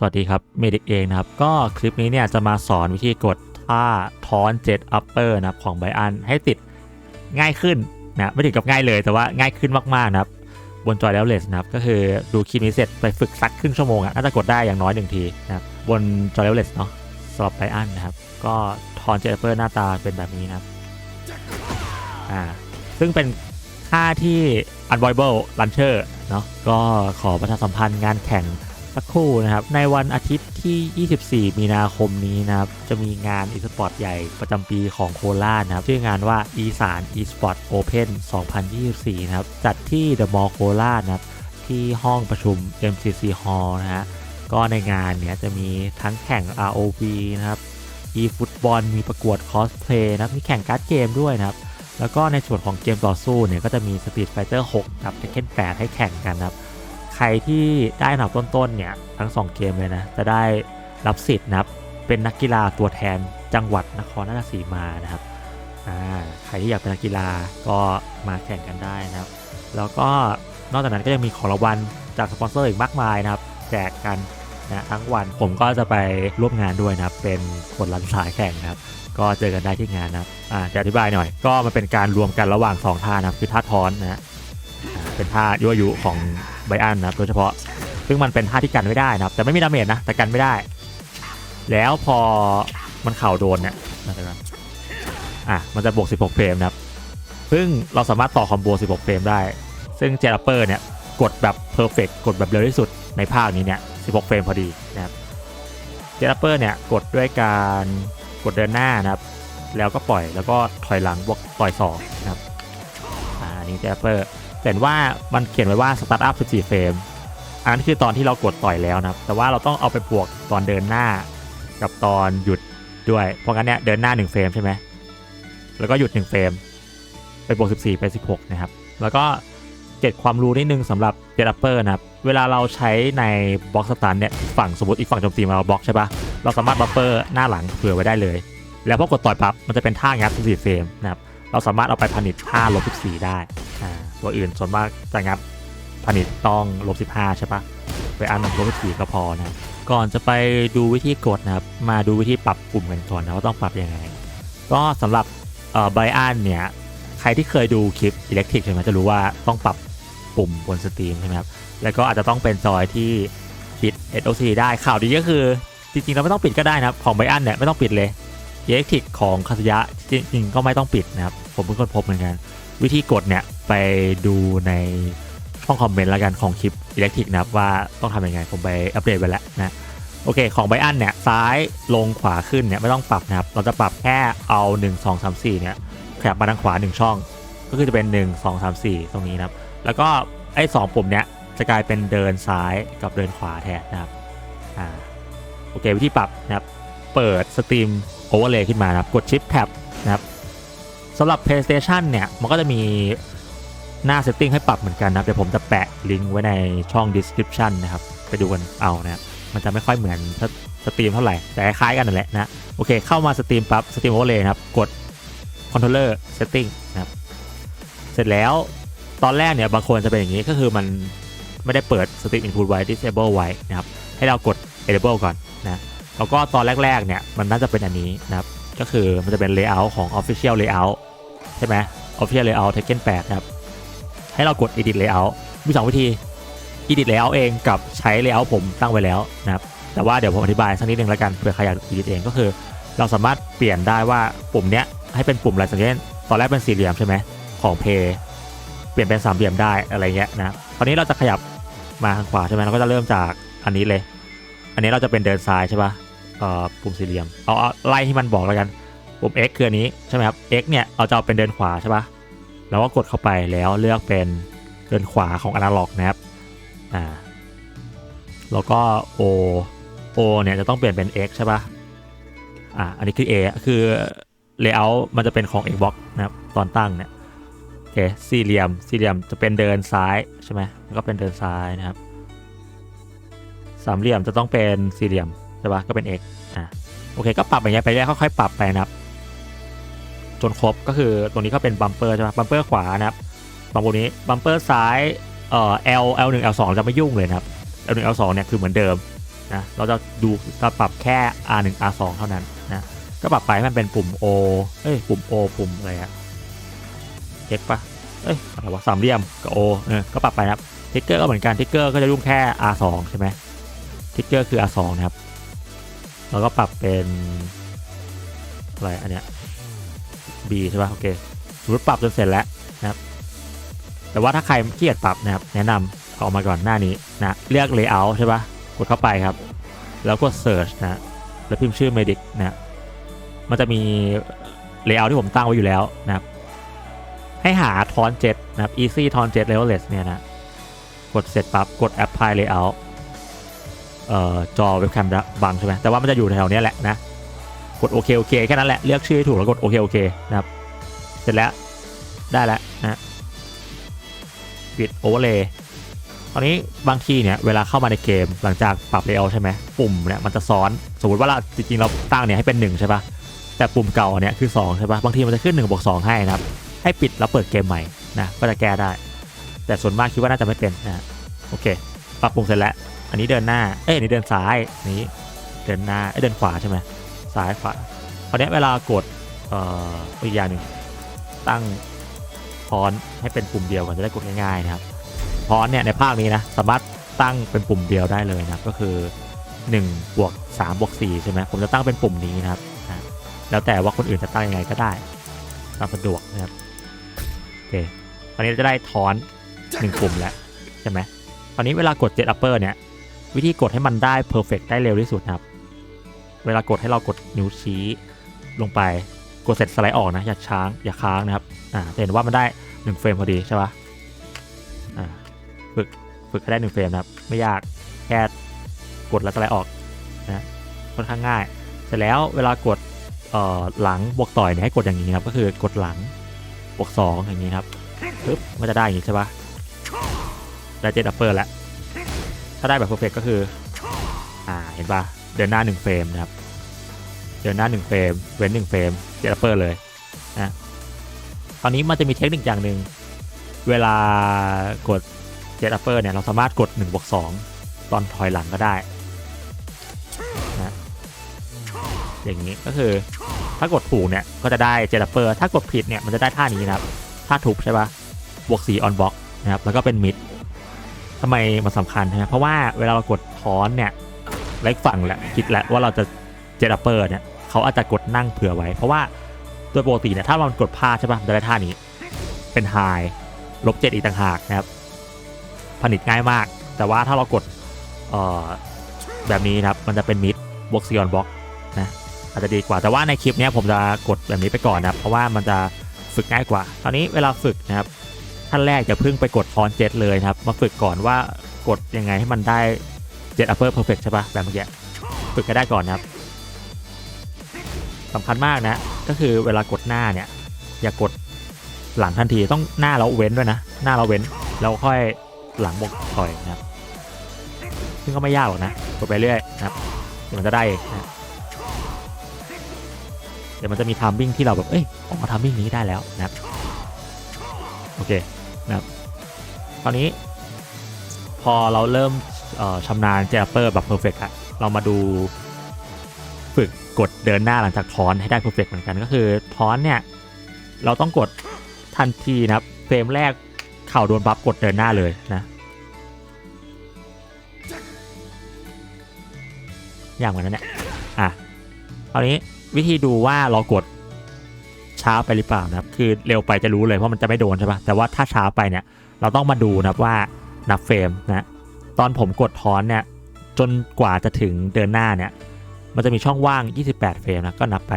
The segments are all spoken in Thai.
สวัสดีครับเมดิกเองนะครับ ก็คลิปนี้เนี่ยจะมาสอนวิธีกดท่าทอนเจ็ตอัปเปอร์นะครับของไบอันให้ติดง่ายขึ้นนะไม่ถึงกับง่ายเลยแต่ว่าง่ายขึ้นมากๆนะครับ บนจอยแล้วเลสนะครับ ก็คือดูคลิปนี้เสร็จไปฝึกสักครึ่งชั่วโมงอะน่าจะกดได้อย่างน้อยหนึ่งทีนะครับบนจอยแล้วเลสเนาะสำหรับไบอันนะครับ ก็ทอนเจ็ตอัปเปอร์หน้าตาเป็นแบบนี้นะครับอ่าซึ่งเป็นค่าที่ u n v o i d a b l e launcher เนาะก็ขอประชาสัมพันธ์งานแข่ง สักครู่นะครับ ในวันอาทิตย์ที่ 24 มีนาคมนี้นะครับ จะมีงานอีสปอร์ตใหญ่ประจำปีของโคราชนะครับ ชื่องานว่าอีสาน e-sport open 2024 นะครับ จัดที่ The Mall โคราชนะครับ ที่ห้องประชุม MCC Hall นะฮะ ก็ในงานเนี้ยจะมีทั้งแข่ง ROV นะครับ e-football มีประกวด cosplay นะครับมีแข่งการ์ดเกมด้วยนะครับ แล้วก็ในส่วนของเกมต่อสู้เนี่ยก็จะมี Street Fighter 6 กับ Tekken 8 ให้แข่งกันนะครับ ใครที่ได้อันดับต้นๆเนี่ยทั้ง 2 เกมเลยนะ จะได้รับสิทธิ์นะครับ เป็นนักกีฬาตัวแทนจังหวัดนครราชสีมานะครับใครที่อยากเป็นนักกีฬาก็มาแข่งกันได้นะครับ แล้วก็นอกจากนั้นก็ยังมีของรางวัลจากสปอนเซอร์อีกมากมายนะครับ แจกกันนะทั้งวันผมก็จะไปร่วมงานด้วยนะครับ เป็นคนรันสายแข่งนะครับ ก็เจอกันได้ที่งานนะครับจะอธิบายหน่อย ก็มันเป็นการรวมกันระหว่างสองท่านะครับคือท่าท้อนนะเป็นท่ายั่วยุของ ไบอันนะครับโดยเฉพาะ ซึ่งมันเป็นท่าที่กันไม่ได้นะครับ แต่ไม่มีดาเมจนะแต่กันไม่ได้ แล้วพอมันเข่าโดนเนี่ยนะครับอะมันจะบวก 16 เฟรมนะครับ ซึ่งเราสามารถต่อคอมโบ 16 เฟรมได้ ซึ่งเจลัปเปอร์เนี่ยกดแบบเพอร์เฟกกดแบบเร็วที่สุดในภาคนี้เนี่ย 16 เฟรมพอดีนะครับ เจลัปเปอร์เนี่ยกดด้วยการกดเดินหน้านะครับ แล้วก็ปล่อยแล้วก็ถอยหลังบวกต่อยสองนะครับ อ่านนี้เจลัปเปอร์ เห็นว่ามันเขียนไว้ว่าสตาร์ทอัพ14เฟรมอันนั้นคือตอนที่เรากดต่อยแล้วนะครับ แต่ว่าเราต้องเอาไปบวกตอนเดินหน้ากับตอนหยุดด้วย เพราะงั้นเนี่ยเดินหน้า 1 เฟรมใช่ไหมแล้วก็หยุด 1 เฟรมไปบวก 14 ไป 16 นะครับ แล้วก็เก็บความรู้นิดนึงสำหรับเดเ v เปอร์นะครับ เวลาเราใช้ในบล็อกสตันเนี่ยฝั่งสมมติอีกฝั่งโจมตีมาเราบล็อกใช่ปะเราสามารถบัฟเฟอร์หน้าหลังเผื่อไว้ได้เลย แล้วพอกดต่อยปั๊บมันจะเป็นท่างัด14เฟรมนะครับเราสามารถเอาไปผลิตท่าลบ14ได้อ่า ตัวอื่นส่วนมากจะงัดผลิตต้องลบ15 ใช่ปะไปอ่านหนังสือวิธีก็พอนะก่อนจะไปดูวิธีกดนะครับ มาดูวิธีปรับปุ่มกันก่อนนะว่าต้องปรับยังไง ก็สำหรับเอ่อไบอันเนี่ย ใครที่เคยดูคลิปอิเล็กทริกใช่ไหมจะรู้ว่าต้องปรับปุ่มบนสตรีมใช่ไหมครับ แล้วก็อาจจะต้องเป็นจอยที่ปิด SOC ได้ข่าวดีก็คือ จริงๆเราไม่ต้องปิดก็ได้นะครับ ของไบอันเนี่ยไม่ต้องปิดเลยอิเล็กทริกของคาสยะจริงๆก็ไม่ต้องปิดนะครับ ผมเพิ่งค้นพบเหมือนกัน วิธีกดเนี่ย ไปดูในช่องคอมเมนต์แล้วกันของคลิปอิเล็กทริกนะครับว่าต้องทำยังไงผมไปอัปเดตไปแล้วนะโอเคของไบอันเนี่ยซ้ายลงขวาขึ้นเนี่ยไม่ต้องปรับนะครับเราจะปรับแค่เอา 1 2 3 4เนี่ยขยับมาทางขวา 1 ช่อง ก็คือจะเป็น 1 2 3 4 ตรงนี้นะครับแล้วก็ไอ้สองปุ่มเนี้ยจะกลายเป็นเดินซ้ายกับเดินขวาแทนนะครับอ่าโอเควิธีปรับนะครับเปิดสตรีมโอเวอร์เลย์ขึ้นมานะครับกดชิปแท็บนะครับสำหรับ PlayStation เนี่ยมันก็จะมี หน้าเซตติ้งให้ปรับเหมือนกันนะครับเดี๋ยวผมจะแปะลิงก์ไว้ในช่อง description นะครับ ไปดูกันเอานะครับมันจะไม่ค่อยเหมือนสตรีมเท่าไหร่ แต่คล้ายกันนั่นแหละนะโอเค เข้ามาสตรีมปั๊บสตรีมโอเวอร์เลยครับ กด controller setting นะครับ เสร็จแล้วตอนแรกเนี่ยบางคนจะเป็นอย่างนี้ก็คือมันไม่ได้เปิด stream input ไว้ disable ไว้นะครับ ให้เรากด enable ก่อนนะแล้วก็ตอนแรก ๆ เนี่ย มันน่าจะเป็นอันนี้นะครับ ก็คือมันจะเป็น layout ของ official layout ใช่ไหม official layout Tekken 8 นะครับ ให้เรากด edit layout มี 2 วิธี edit layout เองกับใช้ layout ผมตั้งไว้แล้วนะครับแต่ว่าเดี๋ยวผมอธิบายสักนิดนึงแล้วกันเผื่อใครอยาก edit เองก็คือ เราสามารถเปลี่ยนได้ว่าปุ่มเนี้ยให้เป็นปุ่มอะไรสังเกตตอนแรกเป็นสี่เหลี่ยมใช่ไหมของ Play เปลี่ยนเป็นสามเหลี่ยมได้อะไรเงี้ยนะคราวนี้เราจะขยับมาทางขวาใช่ไหมเราก็จะเริ่มจากอันนี้เลย อันนี้เราจะเป็นเดินซ้ายใช่ปะเอ่อปุ่มสี่เหลี่ยมเอาไล่ที่มันบอกแล้วกันปุ่ม X คืออันนี้ใช่ไหมครับ X เนี่ยเราจะเอาเป็นเดินขวาใช่ป่ะ แล้วก็กดเข้าไปแล้วเลือกเป็นเดินขวาของอนาล็อกนะครับ อ่า แล้วก็ O O เนี่ยจะต้องเปลี่ยนเป็น X ใช่ปะอ่า อันนี้คือ A คือ layout มันจะเป็นของ Xbox นะครับ ตอนตั้งเนี่ยโอเคสี่เหลี่ยม สี่เหลี่ยมจะเป็นเดินซ้ายใช่ไหมแล้วก็เป็นเดินซ้ายนะครับ สามเหลี่ยมจะต้องเป็นสี่เหลี่ยมใช่ป่ะ ก็เป็น X อ่าโอเค ก็ปรับอย่างเงี้ยไปเรื่อยค่อยๆปรับไปนะครับ จนครบก็คือตรงนี้ก็เป็นบัมเปอร์ใช่ไหมบัมเปอร์ขวานะครับตรงนี้บัมเปอร์ซ้ายเอ่อ L L 1 L 2 จะไม่ยุ่งเลยนะครับ L 1 L 2 เนี่ยคือเหมือนเดิมนะเราจะดูจะปรับแค่ R1 R2 เท่านั้นนะก็ปรับไปให้มันเป็นปุ่ม O เอ้ยปุ่ม O ปุ่มอะไรอะ X ปะเอ้ยอะไรวะสามเหลี่ยมกับ O เออก็ปรับไปนะครับทิกเกอร์ก็เหมือนกันทิกเกอร์ก็จะยุ่งแค่ R2 ใช่ไหมทิกเกอร์คือ R2 นะครับ แล้วก็ปรับเป็นอะไรอันเนี้ย B ใช่ป่ะโอเคสมมติปรับจนเสร็จแล้วนะครับ แต่ว่าถ้าใครเกียจปรับนะครับ แนะนำเอาออกมาก่อนหน้านี้นะเลือก layout ใช่ป่ะกดเข้าไปครับ แล้วกด search นะแล้วพิมพ์ชื่อ medic นะมันจะมี layout ที่ผมตั้งไว้อยู่แล้วนะครับ ให้หาทอนเจ็นะครับ easy ทอนเจ็ leveless เนี่ยนะกดเสร็จปั๊บกด apply layout เอ่อจอเว็บแคมบังใช่ไหมแต่ว่ามันจะอยู่แถวเนี้ยแหละนะ กดโอเคโอเคแค่นั้นแหละเลือกชื่อให้ถูกแล้วกดโอเคโอเคนะครับ เสร็จแล้วได้แล้วนะปิดโอเวอร์เลย์ตอนนี้บางทีเนี่ยเวลาเข้ามาในเกมหลังจากปรับเลเยอร์ใช่ไหมปุ่มเนี่ยมันจะซ้อนสมมติว่าเราจริงๆเราตั้งเนี่ยให้เป็น1ใช่ปะแต่ปุ่มเก่าเนี่ยคือ2ใช่ปะบางทีมันจะขึ้น1บวก2ให้นะครับ ให้ปิดแล้วเปิดเกมใหม่นะก็จะแก้ได้ แต่ส่วนมากคิดว่าน่าจะไม่เป็นนะโอเค ปรับปรุงเสร็จแล้ว อันนี้เดินหน้าเอ้ยอันนี้เดินซ้ายนนี้เดินหน้าเอ้ยเดินขวาใช่ไหม ซ้ายขวาคราวนี้เวลากดอีกอย่างหนึ่งตั้งพอนให้เป็นปุ่มเดียวกันจะได้กดง่ายๆนะครับพอนเนี่ยในภาคนี้นะสามารถตั้งเป็นปุ่มเดียวได้เลยนะครับก็คือ1บวก3บวก4ใช่ไหมผมจะตั้งเป็นปุ่มนี้นะครับอะแล้วแต่ว่าคนอื่นจะตั้งยังไงก็ได้ตามสะดวกนะครับโอเคตอนนี้เราจะได้ทอน1ปุ่มแล้วใช่ไหมตอนนี้เวลากด7 upper เนี่ยวิธีกดให้มันได้ perfect ได้เร็วที่สุดนะครับ เวลากดให้เรากดนิ้วชี้ลงไป กดเสร็จสไลด์ออกนะ อย่าช้าง อย่าค้างนะครับ อ่าเห็นว่ามันได้1เฟรมพอดีใช่ปะอ่าฝึกฝึกให้ได้หนึ่งเฟรมนะครับ ไม่ยาก แค่กดแล้วก็ไล่ออกนะค่อนข้างง่าย เสร็จแล้วเวลากดเอ่อหลังบวกต่อยเนี่ยให้กดอย่างนี้นะครับ ก็คือกดหลังบวกสองอย่างนี้ครับปึ๊บมันจะได้อย่างนี้ใช่ปะได้เจ็ดอัปเปอร์แล้ว ถ้าได้แบบเพอร์เฟกก็คือ อ่า เห็นปะ เดินหน้าหนึ่งเฟรมนะครับ เดินหน้าหนึ่งเฟรม เว้นหนึ่งเฟรมเจ็ดอัปเปอร์เลยนะตอนนี้มันจะมีเทคนิคอย่างหนึ่ง เวลากดเจ็ตอัปเปอร์เนี่ยเราสามารถกด1บวก2ตอนถอยหลังก็ได้นะอย่างนี้ก็คือถ้ากดถูกเนี่ยก็จะได้เจ็ตอัปเปอร์ ถ้ากดผิดเนี่ยมันจะได้ท่านี้นะครับ ท่าทุบใช่ปะบวก4 on block นะครับ แล้วก็เป็นมิดทำไมมันสำคัญนะเพราะว่าเวลาเรากดทอนเนี่ย ไลฟ์ฝั่งแหละคิดแหละว่าเราจะเจ็ตอัปเปอร์เนี่ยเขาอาจจะกดนั่งเผื่อไว้ เพราะว่าโดยปกติเนี่ยถ้ามันกดพลาดใช่ปะมันจะได้ท่านี้ เป็นไฮลบเจ็ดอีกต่างหากนะครับ ผลิตง่ายมาก แต่ว่าถ้าเรากดเอ่อแบบนี้นะครับมันจะเป็นมิดบวกซีออนบล็อกนะอาจจะดีกว่าแต่ว่าในคลิปเนี้ยผมจะกดแบบนี้ไปก่อนนะครับ เพราะว่ามันจะฝึกง่ายกว่า ตอนนี้เวลาฝึกนะครับขั้นแรกอย่าเพิ่งไปกดทอนเจ็ดเลยนะครับ มาฝึกก่อนว่ากดยังไงให้มันได้ เจ็ดอัปเปอร์เพอร์เฟกใช่ปะแบบเมื่อกี้ฝึกก็ได้ก่อนนะครับสำคัญมากนะ ก็คือเวลากดหน้าเนี่ย อย่ากดหลังทันทีต้องหน้าเราเว้นด้วยนะ หน้าเราเว้นแล้วค่อยหลังบกต่อยนะครับ ซึ่งก็ไม่ยากหรอกนะกดไปเรื่อยนะครับเดี๋ยวมันจะได้เองนะเดี๋ยวมันจะมีทามมิ่งที่เราแบบเอ้ยออกมาทามมิ่งนี้ได้แล้วนะครับโอเคนะครับ ตอนนี้ พอเราเริ่ม ชำนาญเจเปอร์แบบเพอร์เฟกต์อะเรามาดูฝึกกดเดินหน้าหลังจากทอนให้ได้เพอร์เฟกต์เหมือนกันก็คือทอนเนี่ยเราต้องกดทันทีนะครับเฟรมแรกเข่าโดนบัฟกดเดินหน้าเลยนะอย่างเหมือนนั้นเนี่ยอะคราวนี้วิธีดูว่าเรากดช้าไปหรือเปล่านะครับ คือเร็วไปจะรู้เลยเพราะมันจะไม่โดนใช่ปะแต่ว่าถ้าช้าไปเนี่ย เราต้องมาดูนะครับว่านับเฟรมนะ ตอนผมกดทอนเนี่ยจนกว่าจะถึงเดินหน้าเนี่ยมันจะมีช่องว่าง 28 เฟรมนะก็นับไป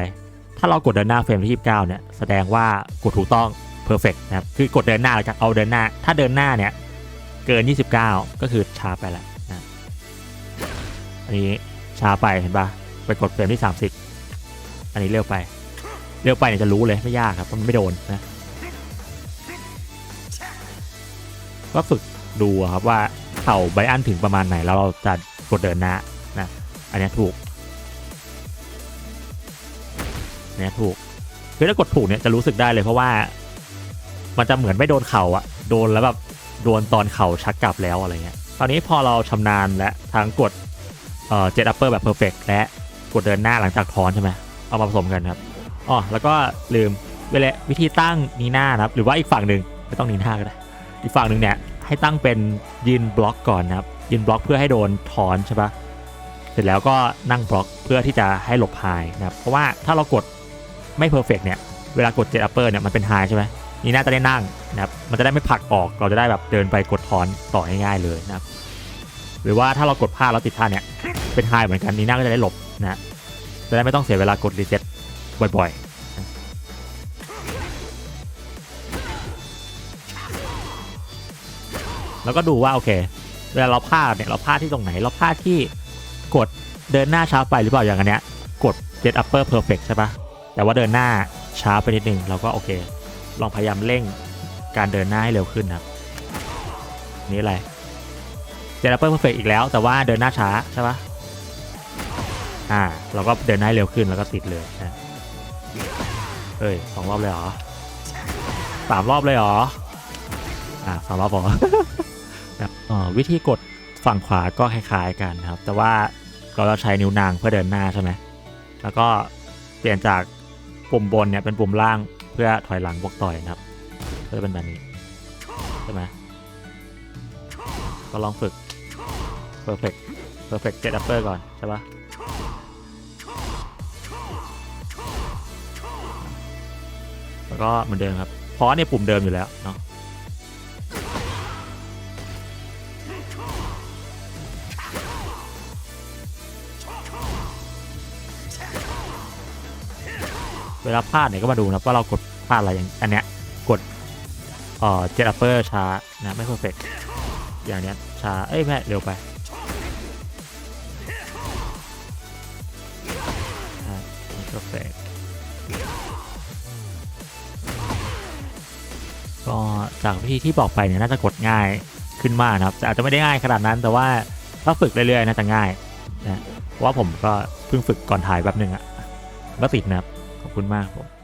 ถ้าเรากดเดินหน้าเฟรมที่29เนี่ยแสดงว่ากดถูกต้อง perfect นะครับคือกดเดินหน้าแล้วกันเอาเดินหน้า ถ้าเดินหน้าเนี่ยเกิน 29 ก็คือช้าไปแล้วนะอันนี้ช้าไปเห็นปะไปกดเฟรมที่ 30 อันนี้เร็วไปเร็วไปเนี่ยจะรู้เลยไม่ยากครับเพราะมันไม่โดนนะก็ฝึกดูครับว่า เข่าไบอันถึงประมาณไหนแล้วเราจะกดเดินหน้านะ อันนี้ถูกอันเนี้ยถูกคือถ้ากดถูกเนี่ยจะรู้สึกได้เลยเพราะว่า มันจะเหมือนไม่โดนเข่าอะโดนแล้วแบบโดนตอนเข่าชักกลับแล้วอะไรเงี้ยตอนนี้พอเราชำนาญและทั้งกดเอ่อเจ็ดอัปเปอร์แบบเพอร์เฟกและกดเดินหน้าหลังจากทอนใช่ไหมเอามาผสมกันครับอ๋อแล้วก็ลืมเวลาวิธีตั้งนีหน้านะครับ หรือว่าอีกฝั่งหนึ่งไม่ต้องนีหน้าก็ได้อีกฝั่งหนึ่งเนี่ย ให้ตั้งเป็นยืนบล็อกก่อนนะครับยืนบล็อกเพื่อให้โดนทอนใช่ปะเสร็จแล้วก็นั่งบล็อกเพื่อที่จะให้หลบไฮนะครับเพราะว่าถ้าเรากดไม่เพอร์เฟกเนี่ยเวลากดเจ็ดอัปเปอร์เนี่ยมันเป็นไฮใช่ไหมนี่น่าจะได้นั่งนะครับมันจะได้ไม่ผลักออกเราจะได้แบบเดินไปกดทอนต่อง่ายๆเลยนะครับหรือว่าถ้าเรากดพลาดแล้วติดท่าเนี่ยเป็นไฮเหมือนกันนี่น่าก็จะได้หลบนะจะได้ไม่ต้องเสียเวลากดรีเซ็ตบ่อยๆ แล้วก็ดูว่าโอเค เวลาเราพลาดเนี่ยเราพลาดที่ตรงไหน เราพลาดที่กดเดินหน้าช้าไปหรือเปล่าอย่างอันเนี้ยกด jet upper perfect ใช่ปะแต่ว่าเดินหน้าช้าไปนิดนึงเราก็โอเค ลองพยายามเร่งการเดินหน้าให้เร็วขึ้นนะครับ นี่อะไร jet upper perfect อีกแล้ว แต่ว่าเดินหน้าช้าใช่ปะอ่าเราก็เดินหน้าเร็วขึ้นแล้วก็ติดเลยนะเอ้ยสองรอบเลยเหรอสามรอบเลยเหรออ่าสามรอบพอ ครับวิธีกดฝั่งขวาก็คล้ายๆกันครับ แต่ว่าเราจะใช้นิ้วนางเพื่อเดินหน้าใช่ไหมแล้วก็เปลี่ยนจากปุ่มบนเนี่ยเป็นปุ่มล่างเพื่อถอยหลังบวกต่อยนะครับ ก็จะเป็นแบบนี้ใช่ไหมก็ลองฝึก perfect perfect jet upper ก่อนใช่ปะแล้วก็เหมือนเดิมครับ เพราะเนี่ยปุ่มเดิมอยู่แล้วเนาะ เวลาพลาดเนี่ยก็มาดูนะว่าเรากดพลาดอะไรอย่างอันเนี้ยกดเอ่อเจ็ตอัปเปอร์ช้านะไม่เพอร์เฟกอย่างเนี้ยช้าเอ้ยแม่เร็วไปอ่าไม่เพอร์เฟกก็จากวิธีที่บอกไปเนี่ยน่าจะกดง่ายขึ้นมากนะครับแต่อาจจะไม่ได้ง่ายขนาดนั้น แต่ว่าถ้าฝึกเรื่อยๆน่าจะง่ายนะเพราะว่าผมก็เพิ่งฝึกก่อนถ่ายแป๊บหนึ่งอะก็ติดนะครับ ขอบคุณมากผม